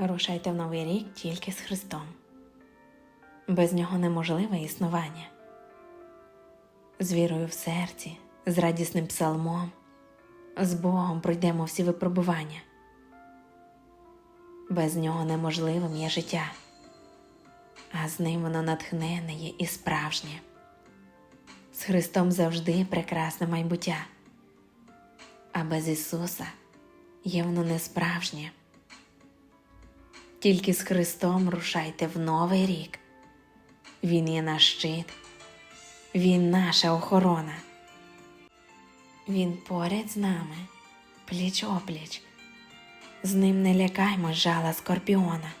Рушайте в новий рік тільки з Христом. Без нього неможливе існування. З вірою в серці, з радісним псалмом, з Богом пройдемо всі випробування. Без нього неможливим є життя, а з ним воно натхненне є і справжнє. З Христом завжди прекрасне майбуття, а без Ісуса є воно несправжнє. Тільки з Христом рушайте в новий рік. Він є наш щит, Він наша охорона. Він поряд з нами, пліч опліч. З ним не лякаймо жала скорпіона.